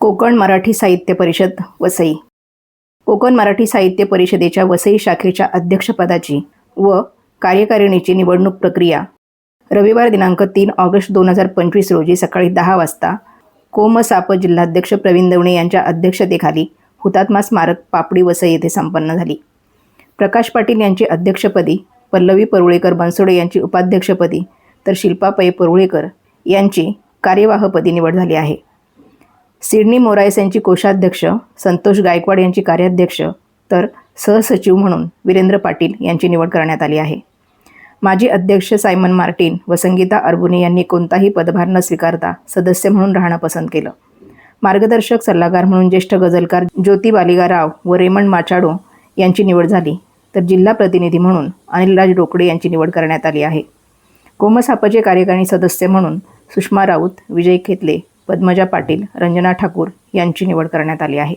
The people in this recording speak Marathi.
कोकण मराठी साहित्य परिषद वसई. कोकण मराठी साहित्य परिषदेच्या वसई शाखेच्या अध्यक्षपदाची व कार्यकारिणीची निवडणूक प्रक्रिया. रविवार दिनांक तीन ऑगस्ट दोन हजार पंचवीस रोजी सकाळी दहा वाजता कोमसाप जिल्हाध्यक्ष प्रवीण दवणे यांच्या अध्यक्षतेखाली हुतात्मा स्मारक पापडी वसई येथे संपन्न झाली. प्रकाश पाटील यांची अध्यक्षपदी पल्लवी परुळेकर बनसोडे यांची उपाध्यक्षपदी तर शिल्पा पै परुळेकर यांची कार्यवाहपदी निवड झाली आहे. सिडनी मोरायस यांची कोषाध्यक्ष संतोष गायकवाड यांची कार्याध्यक्ष तर सहसचिव म्हणून वीरेंद्र पाटील यांची निवड करण्यात आली आहे. माजी अध्यक्ष सायमन मार्टिन व संगीता अरबुने यांनी कोणताही पदभार न स्वीकारता सदस्य म्हणून राहणं पसंत केलं. मार्गदर्शक सल्लागार म्हणून ज्येष्ठ गझलकार ज्योती बालिगा राव व रेमंड माचाडो यांची निवड झाली तर जिल्हा प्रतिनिधी म्हणून अनिलराज रोकडे यांची निवड करण्यात आली आहे. कोमसापचे कार्यकारिणी सदस्य म्हणून सुषमा राऊत विजय खेतले पद्मजा पाटील रंजना ठाकूर यांची निवड करण्यात आली आहे.